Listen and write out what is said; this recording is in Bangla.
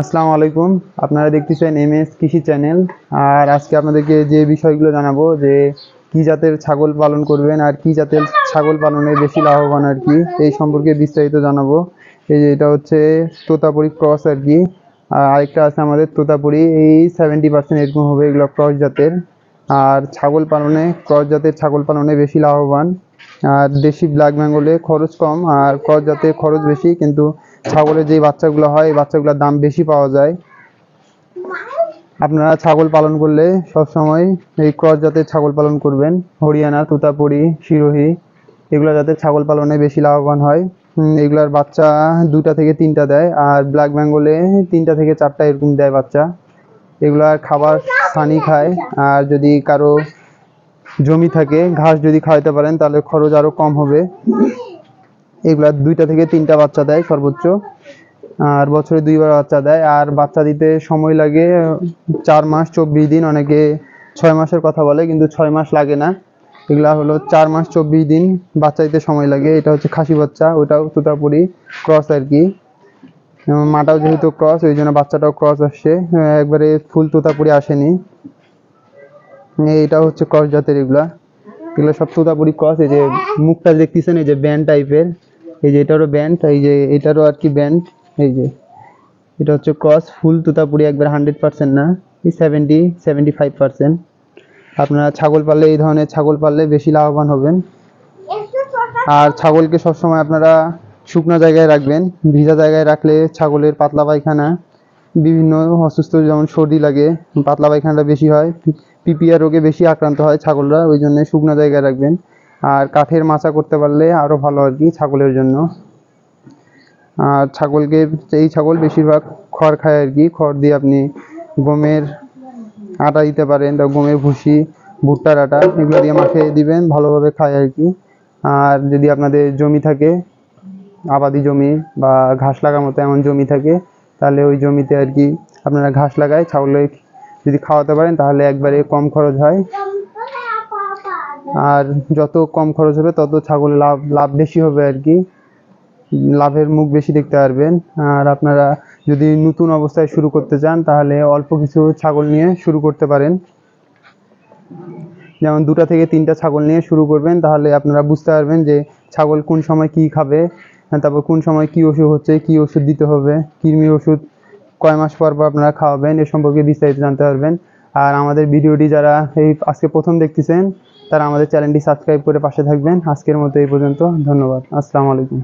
আসসালামু আলাইকুম। আপনারা দেখতেছেন এম এস কৃষি চ্যানেল। আর আজকে আপনাদেরকে যে বিষয়গুলো জানাব, যে কি জাতের ছাগল পালন করবেন আর কি জাতের ছাগল পালনে বেশি লাভবান আর কি, এই সম্পর্কে বিস্তারিত জানাব। এই যে এটা হচ্ছে তোতাপুরি ক্রস আর কি। আর আরেকটা আছে আমাদের তোতাপুরি, এই সেভেন্টি পার্সেন্ট এরকম হবে এগুলো ক্রস জাতের। আর ছাগল পালনে, ক্রস জাতের ছাগল পালনে বেশি লাভবান। আর দেশি ব্ল্যাক বেঙ্গলে খরচ কম আর ক্রস জাতের খরচ বেশি, কিন্তু ছাগলের যে বাচ্চাগুলো হয়, এই বাচ্চাগুলোর দাম বেশি পাওয়া যায়। আপনারা ছাগল পালন করলে সব সময় এই ক্রস জাতের ছাগল পালন করবেন। হরিয়ানা, তুতাপুরি সিরোহি এগুলো যাতে ছাগল পালনে বেশি লাভবান হয়। এগুলার বাচ্চা দুটা থেকে তিনটা দেয় আর ব্ল্যাক বেঙ্গলে তিনটা থেকে চারটা এরকম দেয় বাচ্চা। এগুলার খাবার সানি খায় আর যদি কারও জমি থাকে, ঘাস যদি খাওয়াতে পারেন, তাহলে খরচ আরও কম হবে। এগুলা দুইটা থেকে তিনটা বাচ্চা দেয় সর্বোচ্চ। আর বছরে দুইবার বাচ্চা দেয়। আর বাচ্চা দিতে সময় লাগে, চার মাস, চব্বিশ দিন। অনেকে ছয় মাসের কথা বলে, কিন্তু ছয় মাস লাগে না। এগুলা হলো চার মাস, চব্বিশ দিন বাচ্চা দিতে সময় লাগে। এটা হচ্ছে খাসি বাচ্চা, ওটাও তুতাপুরি ক্রস আর কি। মাটাও যেহেতু ক্রস ওই জন্য বাচ্চাটাও ক্রস আসছে একবারে ফুল তোতাপুরি আসেনি। এইটা হচ্ছে ক্রস জাতের এগুলা। এগুলো সব তোতাপুরি ক্রস এই যে মুখটা দেখতেছেন, এই যে ব্যান্ড টাইপের এই যে এটারও ব্যান্ড এই যে এটারও আর কি ব্যান্ড এই যে। এটা হচ্ছে ক্রস ফুল তোতাপুরি একবার হান্ড্রেড পার্সেন্ট না, এই সেভেন্টি সেভেন্টি ফাইভ পার্সেন্ট আপনারা ছাগল পাললে, এই ধরনের ছাগল পাললে বেশি লাভবান হবেন। আর ছাগলকে সবসময় আপনারা শুকনো জায়গায় রাখবেন, ভিজা জায়গায় রাখলে ছাগলের পাতলা পায়খানা, বিভিন্ন অসুস্থ যেমন সর্দি লাগে, পাতলা পায়খানাটা বেশি হয়। পিপিআর রোগে বেশি আক্রান্ত হয় ছাগলরা, ওই জন্য শুকনো জায়গায় রাখবেন। আর কাঠের মাচা করতে পারলে আরও ভালো আর কি ছাগলের জন্য। আর ছাগলকে, এই ছাগল বেশিরভাগ খড় খায় আর কি। খড় দিয়ে আপনি গমের আটা দিতে পারেন বা গমের ভুসি ভুট্টার আটা, এগুলো দিয়ে মাখে দিবেন, ভালোভাবে খায় আর কি। আর যদি আপনাদের জমি থাকে, আবাদি জমি বা ঘাস লাগার মতো এমন জমি থাকে, তাহলে ওই জমিতে আর কি আপনারা ঘাস লাগায় ছাগলে যদি খাওয়াতে পারেন, তাহলে একবারে কম খরচ হয়। আর যত কম খরচ হবে, তত ছাগল লাভ লাভ বেশি হবে আর কি। লাভের মুখ বেশি দেখতে পারবেন। আর আপনারা যদি নতুন অবস্থায় শুরু করতে চান, তাহলে অল্প কিছু ছাগল নিয়ে শুরু করতে পারেন। যেমন দুটা থেকে তিনটা ছাগল নিয়ে শুরু করবেন, তাহলে আপনারা বুঝতে পারবেন যে ছাগল কোন সময় কি খাবে, তারপর কোন সময় কি ওষুধ হচ্ছে, কি ওষুধ দিতে হবে কৃমি ওষুধ কয় মাস পর পর আপনারা খাওয়াবেন, এ সম্পর্কে বিস্তারিত জানতে পারবেন। আর আমাদের ভিডিওটি যারা এই আজকে প্রথম দেখতেছেন, তারা আমাদের চ্যানেলটি সাবস্ক্রাইব করে পাশে থাকবেন। আজকের মতো এই পর্যন্ত, ধন্যবাদ। আসসালামু আলাইকুম।